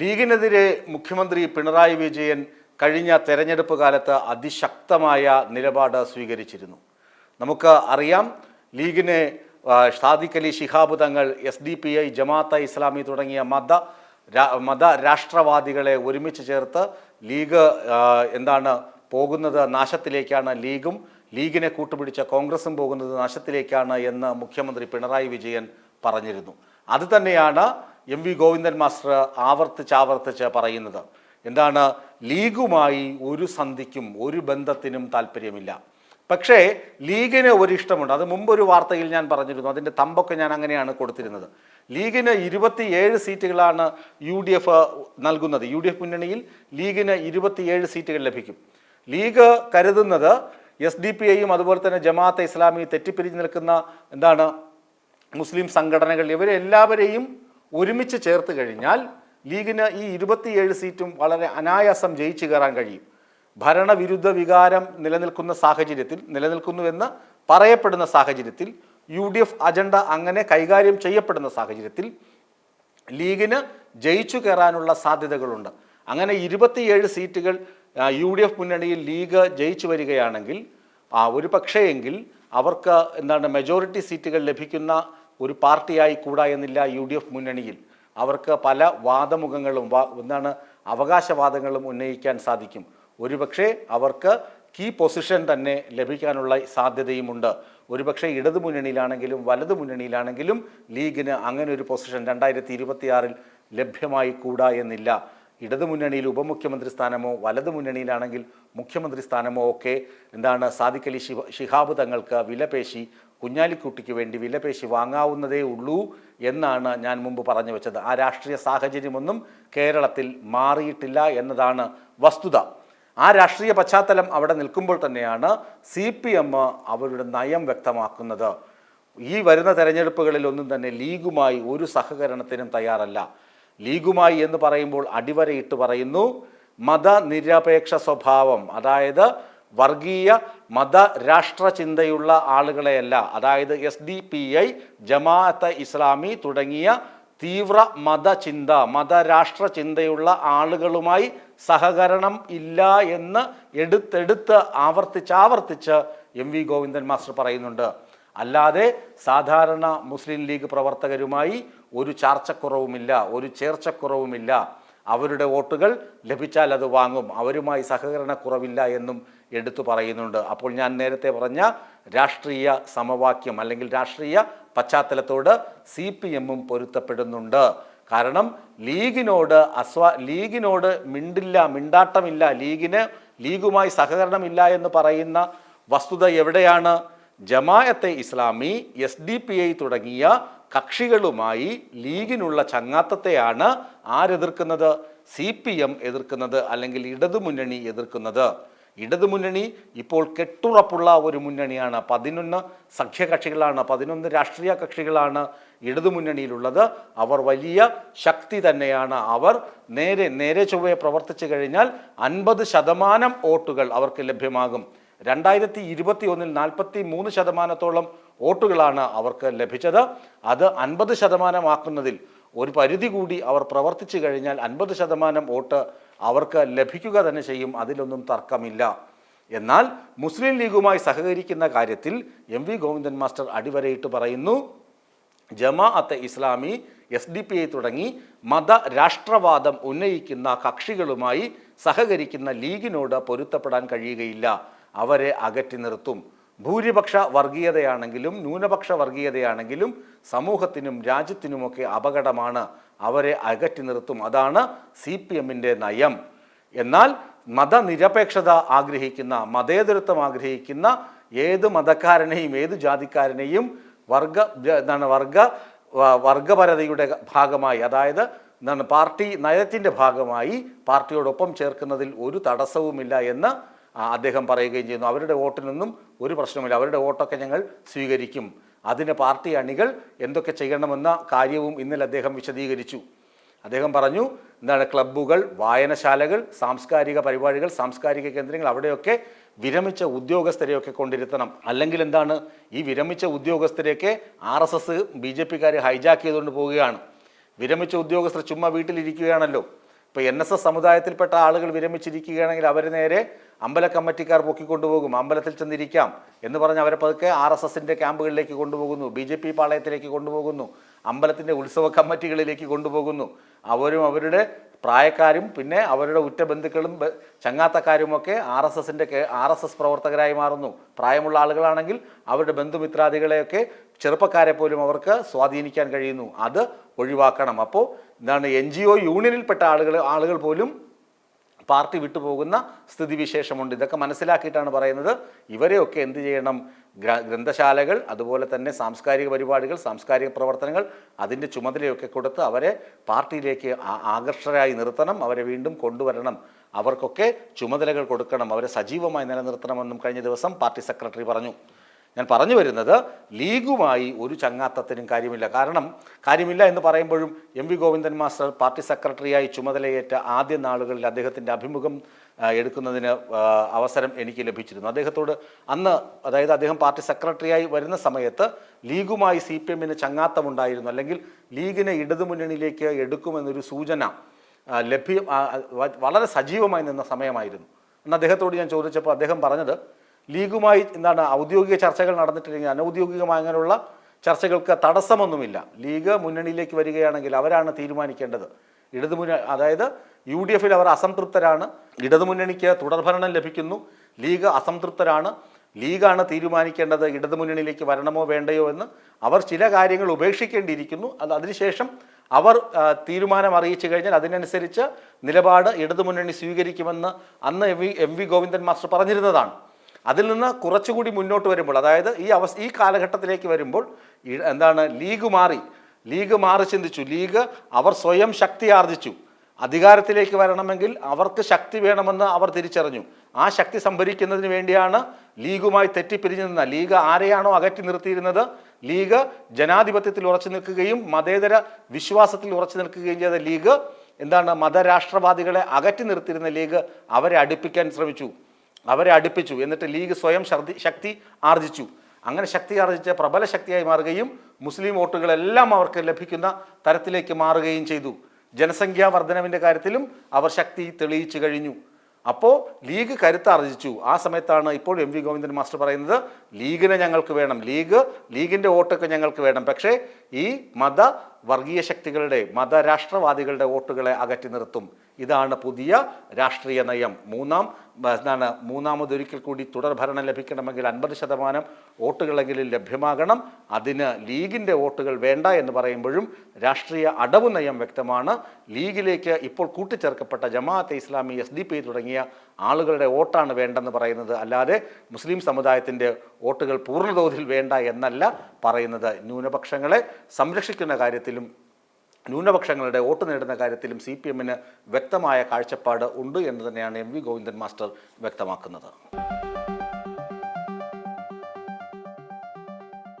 ലീഗിനെതിരെ മുഖ്യമന്ത്രി പിണറായി വിജയൻ കഴിഞ്ഞ തെരഞ്ഞെടുപ്പ് കാലത്ത് അതിശക്തമായ നിലപാട് സ്വീകരിച്ചിരുന്നു. നമുക്ക് അറിയാം ലീഗിനെ Sadiqali Ali Shihab Thangal S D P I Jamaat Islami തുടങ്ങിയ മത മത രാഷ്ട്രവാദികളെ ഒരുമിച്ച് ചേർത്ത് ലീഗ് എന്താണ് പോകുന്നത് നാശത്തിലേക്കാണ് ലീഗും ലീഗിനെ കൂട്ടുപിടിച്ച കോൺഗ്രസും പോകുന്നത് നാശത്തിലേക്കാണ് എന്ന് മുഖ്യമന്ത്രി പിണറായി വിജയൻ പറഞ്ഞിരുന്നു. അത് തന്നെയാണ് എം വി ഗോവിന്ദൻ മാസ്റ്റർ ആവർത്തിച്ച് ആവർത്തിച്ച് പറയുന്നത് എന്താണ്? ലീഗുമായി ഒരു സന്ധിക്കും ഒരു ബന്ധത്തിനും താല്പര്യമില്ല. പക്ഷേ ലീഗിന് ഒരു ഇഷ്ടമുണ്ട്. അത് മുമ്പൊരു വാർത്തയിൽ ഞാൻ പറഞ്ഞിരുന്നു. അതിന്റെ തമ്പൊക്കെ ഞാൻ അങ്ങനെയാണ് കൊടുത്തിരുന്നത്. ലീഗിന് ഇരുപത്തിയേഴ് സീറ്റുകളാണ് യു ഡി എഫ് നൽകുന്നത്. യു ഡി എഫ് മുന്നണിയിൽ ലീഗിന് ഇരുപത്തിയേഴ് സീറ്റുകൾ ലഭിക്കും. ലീഗ് കരുതുന്നത് എസ് ഡി പി ഐയും അതുപോലെ തന്നെ ജമാഅത്തെ ഇസ്ലാമി തെറ്റിപ്പിരിഞ്ഞ് നിൽക്കുന്ന എന്താണ്? മുസ്ലിം സംഘടനകൾ ഇവരെല്ലാവരെയും ഒരുമിച്ച് ചേർത്ത് കഴിഞ്ഞാൽ ലീഗിന് ഈ ഇരുപത്തിയേഴ് സീറ്റും വളരെ അനായാസം ജയിച്ചു കയറാൻ കഴിയും. ഭരണവിരുദ്ധ വികാരം നിലനിൽക്കുന്ന സാഹചര്യത്തിൽ നിലനിൽക്കുന്നുവെന്ന് പറയപ്പെടുന്ന സാഹചര്യത്തിൽ യു ഡി എഫ് അജണ്ട അങ്ങനെ കൈകാര്യം ചെയ്യപ്പെടുന്ന സാഹചര്യത്തിൽ ലീഗിന് ജയിച്ചു കയറാനുള്ള സാധ്യതകളുണ്ട്. അങ്ങനെ ഇരുപത്തിയേഴ് സീറ്റുകൾ യു ഡി എഫ് മുന്നണിയിൽ ലീഗ് ജയിച്ചു വരികയാണെങ്കിൽ ഒരു പക്ഷേയെങ്കിൽ അവർക്ക് എന്താണ് മെജോറിറ്റി സീറ്റുകൾ ലഭിക്കുന്ന ഒരു പാർട്ടിയായി കൂടാ എന്നില്ല യു ഡി എഫ് മുന്നണിയിൽ. അവർക്ക് പല വാദമുഖങ്ങളും എന്താണ് അവകാശവാദങ്ങളും ഉന്നയിക്കാൻ സാധിക്കും. ഒരുപക്ഷെ അവർക്ക് കീ പൊസിഷൻ തന്നെ ലഭിക്കാനുള്ള സാധ്യതയുമുണ്ട്. ഒരുപക്ഷെ ഇടതു മുന്നണിയിലാണെങ്കിലും വലതു മുന്നണിയിലാണെങ്കിലും ലീഗിന് അങ്ങനെ ഒരു പൊസിഷൻ രണ്ടായിരത്തി ഇരുപത്തിയാറിൽ ലഭ്യമായി കൂടാ എന്നില്ല. ഇടതു മുന്നണിയിൽ ഉപമുഖ്യമന്ത്രി സ്ഥാനമോ വലതു മുന്നണിയിലാണെങ്കിൽ മുഖ്യമന്ത്രി സ്ഥാനമോ ഒക്കെ എന്താണ് സാദിഖലി ശിഹാബ് തങ്ങൾക്ക് വിലപേശി കുഞ്ഞാലിക്കുട്ടിക്ക് വേണ്ടി വിലപേശി വാങ്ങാവുന്നതേ ഉള്ളൂ എന്നാണ് ഞാൻ മുമ്പ് പറഞ്ഞു വെച്ചത്. ആ രാഷ്ട്രീയ സാഹചര്യമൊന്നും കേരളത്തിൽ മാറിയിട്ടില്ല എന്നതാണ് വസ്തുത. ആ രാഷ്ട്രീയ പശ്ചാത്തലം അവിടെ നിൽക്കുമ്പോൾ തന്നെയാണ് സി പി എം അവരുടെ നയം വ്യക്തമാക്കുന്നത്. ഈ വരുന്ന തെരഞ്ഞെടുപ്പുകളിൽ ഒന്നും തന്നെ ലീഗുമായി ഒരു സഹകരണത്തിനും തയ്യാറല്ല. ലീഗുമായി എന്ന് പറയുമ്പോൾ അടിവരയിട്ട് പറയുന്നു മതനിരപേക്ഷ സ്വഭാവം അതായത് വർഗീയ മത രാഷ്ട്ര ചിന്തയുള്ള ആളുകളെയല്ല. അതായത് S D P I Jamaat Islami തുടങ്ങിയ തീവ്ര മതചിന്ത മതരാഷ്ട്ര ചിന്തയുള്ള ആളുകളുമായി സഹകരണം ഇല്ല എന്ന് എടുത്തെടുത്ത് ആവർത്തിച്ച് എം വി ഗോവിന്ദൻ മാസ്റ്റർ പറയുന്നുണ്ട്. അല്ലാതെ സാധാരണ മുസ്ലിം ലീഗ് പ്രവർത്തകരുമായി ഒരു ചാർച്ചക്കുറവുമില്ല ഒരു ചേർച്ചക്കുറവുമില്ല. അവരുടെ വോട്ടുകൾ ലഭിച്ചാൽ അത് വാങ്ങും. അവരുമായി സഹകരണക്കുറവില്ല എന്നും എടുത്തു പറയുന്നുണ്ട്. അപ്പോൾ ഞാൻ നേരത്തെ പറഞ്ഞ രാഷ്ട്രീയ സമവാക്യം അല്ലെങ്കിൽ രാഷ്ട്രീയ പശ്ചാത്തലത്തോട് സി പി എമ്മും പൊരുത്തപ്പെടുന്നുണ്ട്. കാരണം ലീഗിനോട് അസ്വ ലീഗിനോട് മിണ്ടില്ല മിണ്ടാട്ടമില്ല. ലീഗിന് ലീഗുമായി സഹകരണമില്ല എന്ന് പറയുന്ന വസ്തുത എവിടെയാണ്? Jamaate Islami S D P I തുടങ്ങിയ കക്ഷികളുമായി ലീഗിനുള്ള ചങ്ങാത്തത്തെയാണ് ആരെതിർക്കുന്നത്? സി പി എം എതിർക്കുന്നത് അല്ലെങ്കിൽ ഇടതുമുന്നണി എതിർക്കുന്നത്? ഇടതുമുന്നണി ഇപ്പോൾ കെട്ടുറപ്പുള്ള ഒരു മുന്നണിയാണ്. പതിനൊന്ന് സഖ്യകക്ഷികളാണ് പതിനൊന്ന് രാഷ്ട്രീയ കക്ഷികളാണ് ഇടതുമുന്നണിയിലുള്ളത് അവർ വലിയ ശക്തി തന്നെയാണ്. അവർ നേരെ നേരെ ചൊവ്വയെ പ്രവർത്തിച്ചു കഴിഞ്ഞാൽ അൻപത് ശതമാനം വോട്ടുകൾ അവർക്ക് ലഭ്യമാകും. രണ്ടായിരത്തി ഇരുപത്തി ഒന്നിൽ നാൽപ്പത്തി മൂന്ന് ശതമാനത്തോളം വോട്ടുകളാണ് അവർക്ക് ലഭിച്ചത്. അത് അൻപത് ശതമാനമാക്കുന്നതിൽ ഒരു പരിധി കൂടി അവർ പ്രവർത്തിച്ചു കഴിഞ്ഞാൽ അൻപത് ശതമാനം വോട്ട് അവർക്ക് ലഭിക്കുക തന്നെ ചെയ്യും. അതിലൊന്നും തർക്കമില്ല. എന്നാൽ മുസ്ലിം ലീഗുമായി സഹകരിക്കുന്ന കാര്യത്തിൽ എം വി ഗോവിന്ദൻ മാസ്റ്റർ അടിവരയിട്ട് പറയുന്നു Jamaat Islami S D P I തുടങ്ങി മത രാഷ്ട്രവാദം ഉന്നയിക്കുന്ന കക്ഷികളുമായി സഹകരിക്കുന്ന ലീഗിനോട് പൊരുത്തപ്പെടാൻ കഴിയുകയില്ല. അവരെ അകറ്റി നിർത്തും. ഭൂരിപക്ഷ വർഗീയതയാണെങ്കിലും ന്യൂനപക്ഷ വർഗീയതയാണെങ്കിലും സമൂഹത്തിനും രാജ്യത്തിനുമൊക്കെ അപകടമാണ് അവരെ അകറ്റി നിർത്തും. അതാണ് സി പി എമ്മിന്റെ നയം. എന്നാൽ മതനിരപേക്ഷത ആഗ്രഹിക്കുന്ന മതേതരത്വം ആഗ്രഹിക്കുന്ന ഏത് മതക്കാരനെയും ഏത് ജാതിക്കാരനെയും വർഗ എന്താണ് വർഗ വർഗപരതയുടെ ഭാഗമായി അതായത് എന്താണ് പാർട്ടി നയത്തിന്റെ ഭാഗമായി പാർട്ടിയോടൊപ്പം ചേർക്കുന്നതിൽ ഒരു തടസ്സവുമില്ല എന്ന് അദ്ദേഹം പറയുകയും ചെയ്യുന്നു. അവരുടെ വോട്ടിനൊന്നും ഒരു പ്രശ്നവുമില്ല. അവരുടെ വോട്ടൊക്കെ ഞങ്ങൾ സ്വീകരിക്കും. അതിന് പാർട്ടി അണികൾ എന്തൊക്കെ ചെയ്യണമെന്ന കാര്യവും ഇന്നലെ അദ്ദേഹം വിശദീകരിച്ചു. അദ്ദേഹം പറഞ്ഞു എന്താണ് ക്ലബ്ബുകൾ വായനശാലകൾ സാംസ്കാരിക പരിപാടികൾ സാംസ്കാരിക കേന്ദ്രങ്ങൾ അവിടെയൊക്കെ വിരമിച്ച ഉദ്യോഗസ്ഥരെയൊക്കെ കൊണ്ടിരുത്തണം. അല്ലെങ്കിൽ എന്താണ്? ഈ വിരമിച്ച ഉദ്യോഗസ്ഥരെയൊക്കെ R S S B J പിക്കാർ hijack ചെയ്തുകൊണ്ട് പോവുകയാണ്. വിരമിച്ച ഉദ്യോഗസ്ഥർ ചുമ്മാ വീട്ടിലിരിക്കുകയാണല്ലോ. ഇപ്പോൾ എൻ എസ് എസ് സമുദായത്തിൽപ്പെട്ട ആളുകൾ വിരമിച്ചിരിക്കുകയാണെങ്കിൽ അവർ നേരെ അമ്പല കമ്മിറ്റിക്കാർ പൊക്കിക്കൊണ്ടുപോകും. അമ്പലത്തിൽ ചെന്നിരിക്കാം എന്ന് പറഞ്ഞ് അവരെ പതുക്കെ ആർ എസ് എസിന്റെ ക്യാമ്പുകളിലേക്ക് കൊണ്ടുപോകുന്നു. ബി ജെ പി പാളയത്തിലേക്ക് കൊണ്ടുപോകുന്നു. അമ്പലത്തിന്റെ ഉത്സവ കമ്മിറ്റികളിലേക്ക് കൊണ്ടുപോകുന്നു. അവരും അവരുടെ പ്രായക്കാരും പിന്നെ അവരുടെ ഉറ്റ ബന്ധുക്കളും ഒക്കെ ചങ്ങാത്തക്കാരുമൊക്കെ ആർ എസ് എസിന്റെ ആർ എസ് എസ് പ്രവർത്തകരായി മാറുന്നു. പ്രായമുള്ള ആളുകളാണെങ്കിൽ അവരുടെ ബന്ധുമിത്രാദികളെയൊക്കെ ചെറുപ്പക്കാരെ പോലും അവർക്ക് സ്വാധീനിക്കാൻ കഴിയുന്നു. അത് ഒഴിവാക്കണം. അപ്പോൾ എന്താണ് എൻ ജി ഒ യൂണിയനിൽപ്പെട്ട ആളുകൾ ആളുകൾ പോലും പാർട്ടി വിട്ടുപോകുന്ന സ്ഥിതിവിശേഷമുണ്ട്. ഇതൊക്കെ മനസ്സിലാക്കിയിട്ടാണ് പറയുന്നത്. ഇവരെയൊക്കെ എന്ത് ചെയ്യണം? ഗ്രന്ഥശാലകൾ അതുപോലെ തന്നെ സാംസ്കാരിക പരിപാടികൾ സാംസ്കാരിക പ്രവർത്തനങ്ങൾ അതിന്റെ ചുമതലയൊക്കെ കൊടുത്ത് അവരെ പാർട്ടിയിലേക്ക് ആകർഷകരായി നിർത്തണം. അവരെ വീണ്ടും കൊണ്ടുവരണം. അവർക്കൊക്കെ ചുമതലകൾ കൊടുക്കണം. അവരെ സജീവമായി നിലനിർത്തണമെന്നും കഴിഞ്ഞ ദിവസം പാർട്ടി സെക്രട്ടറി പറഞ്ഞു. ഞാൻ പറഞ്ഞു വരുന്നത് ലീഗുമായി ഒരു ചങ്ങാത്തത്തിനും കാര്യമില്ല. കാരണം കാര്യമില്ല എന്ന് പറയുമ്പോഴും M V Govindan master party സെക്രട്ടറിയായി ചുമതലയേറ്റ ആദ്യ നാളുകളിൽ അദ്ദേഹത്തിന്റെ അഭിമുഖം എടുക്കുന്നതിന് അവസരം എനിക്ക് ലഭിച്ചിരുന്നു. അദ്ദേഹത്തോട് അന്ന് അതായത് അദ്ദേഹം പാർട്ടി സെക്രട്ടറിയായി വരുന്ന സമയത്ത് ലീഗുമായി സി പി എമ്മിന് ചങ്ങാത്തമുണ്ടായിരുന്നു. അല്ലെങ്കിൽ ലീഗിനെ ഇടതുമുന്നണിയിലേക്ക് എടുക്കുമെന്നൊരു സൂചന ലഭ്യ വളരെ സജീവമായി നിന്ന സമയമായിരുന്നു. അന്ന് അദ്ദേഹത്തോട് ഞാൻ ചോദിച്ചപ്പോൾ അദ്ദേഹം പറഞ്ഞത് ലീഗുമായി എന്താണ് ഔദ്യോഗിക ചർച്ചകൾ നടന്നിട്ടില്ലെങ്കിൽ അനൗദ്യോഗികമായ അങ്ങനെയുള്ള ചർച്ചകൾക്ക് തടസ്സമൊന്നുമില്ല. ലീഗ് മുന്നണിയിലേക്ക് വരികയാണെങ്കിൽ അവരാണ് തീരുമാനിക്കേണ്ടത്. ഇടതുമുന്ന അതായത് യു ഡി എഫിൽ അവർ അസംതൃപ്തരാണ്. ഇടതുമുന്നണിക്ക് തുടർഭരണം ലഭിക്കുന്നു. ലീഗ് അസംതൃപ്തരാണ്. ലീഗാണ് തീരുമാനിക്കേണ്ടത് ഇടതുമുന്നണിയിലേക്ക് വരണമോ വേണ്ടയോ എന്ന് അവർ ചില കാര്യങ്ങൾ ഉപേക്ഷിക്കേണ്ടിയിരിക്കുന്നു. അത് അതിനുശേഷം അവർ തീരുമാനം അറിയിച്ചു കഴിഞ്ഞാൽ അതിനനുസരിച്ച് നിലപാട് ഇടതുമുന്നണി സ്വീകരിക്കുമെന്ന് അന്ന് M V M V Govindan master പറഞ്ഞിരുന്നതാണ്. അതിൽ നിന്ന് കുറച്ചുകൂടി മുന്നോട്ട് വരുമ്പോൾ അതായത് ഈ അവസ് ഈ കാലഘട്ടത്തിലേക്ക് വരുമ്പോൾ എന്താണ് ലീഗ് മാറി. ലീഗ് മാറി ചിന്തിച്ചു. ലീഗ് അവർ സ്വയം ശക്തി ആർജിച്ചു. അധികാരത്തിലേക്ക് വരണമെങ്കിൽ അവർക്ക് ശക്തി വേണമെന്ന് അവർ തിരിച്ചറിഞ്ഞു. ആ ശക്തി സംഭരിക്കുന്നതിന് വേണ്ടിയാണ് ലീഗുമായി തെറ്റിപ്പിരിഞ്ഞു നിന്ന. ലീഗ് ആരെയാണോ അകറ്റി നിർത്തിയിരുന്നത്? ലീഗ് ജനാധിപത്യത്തിൽ ഉറച്ചു നിൽക്കുകയും മതേതര വിശ്വാസത്തിൽ ഉറച്ചു നിൽക്കുകയും ചെയ്ത ലീഗ് എന്താണ് മതരാഷ്ട്രവാദികളെ അകറ്റി നിർത്തിയിരുന്ന ലീഗ് അവരെ അടുപ്പിക്കാൻ ശ്രമിച്ചു. അവരെ അടുപ്പിച്ചു. എന്നിട്ട് ലീഗ് സ്വയം ശക്തി ആർജിച്ചു. അങ്ങനെ ശക്തി ആർജിച്ച പ്രബല ശക്തിയായി മാറുകയും മുസ്ലിം വോട്ടുകളെല്ലാം അവർക്ക് ലഭിക്കുന്ന തരത്തിലേക്ക് മാറുകയും ചെയ്തു. ജനസംഖ്യാ വർധനവിന്റെ കാര്യത്തിലും അവർ ശക്തി തെളിയിച്ചു കഴിഞ്ഞു. അപ്പോൾ ലീഗ് കരുത്താർജിച്ചു ആ സമയത്താണ് ഇപ്പോൾ എം വി ഗോവിന്ദൻ മാസ്റ്റർ പറയുന്നത് ലീഗിനെ ഞങ്ങൾക്ക് വേണം. ലീഗ് ലീഗിന്റെ വോട്ടൊക്കെ ഞങ്ങൾക്ക് വേണം. പക്ഷേ ഈ മത വർഗീയ ശക്തികളുടെ മതരാഷ്ട്രവാദികളുടെ വോട്ടുകളെ അകറ്റി നിർത്തും. ഇതാണ് പുതിയ രാഷ്ട്രീയ നയം. മൂന്നാം എന്താണ് മൂന്നാമതൊരിക്കൽ കൂടി തുടർഭരണം ലഭിക്കണമെങ്കിൽ അൻപത് ശതമാനം വോട്ടുകളെങ്കിലും ലഭ്യമാകണം. അതിന് ലീഗിന്റെ വോട്ടുകൾ വേണ്ട എന്ന് പറയുമ്പോഴും രാഷ്ട്രീയ അടവ് നയം വ്യക്തമാണ്. ലീഗിലേക്ക് ഇപ്പോൾ കൂട്ടിച്ചേർക്കപ്പെട്ട Jamaate Islami S D P തുടങ്ങിയ ആളുകളുടെ വോട്ടാണ് വേണ്ടെന്ന് പറയുന്നത്. അല്ലാതെ മുസ്ലിം സമുദായത്തിന്റെ വോട്ടുകൾ പൂർണതോതിൽ വേണ്ട എന്നല്ല പറയുന്നത്. ന്യൂനപക്ഷങ്ങളെ സംരക്ഷിക്കുന്ന കാര്യത്തിലും ന്യൂനപക്ഷങ്ങളുടെ വോട്ട് നേടുന്ന കാര്യത്തിലും സി പി എമ്മിന് വ്യക്തമായ കാഴ്ചപ്പാട് ഉണ്ട് എന്ന് തന്നെയാണ് എം വി ഗോവിന്ദൻ മാസ്റ്റർ വ്യക്തമാക്കുന്നത്.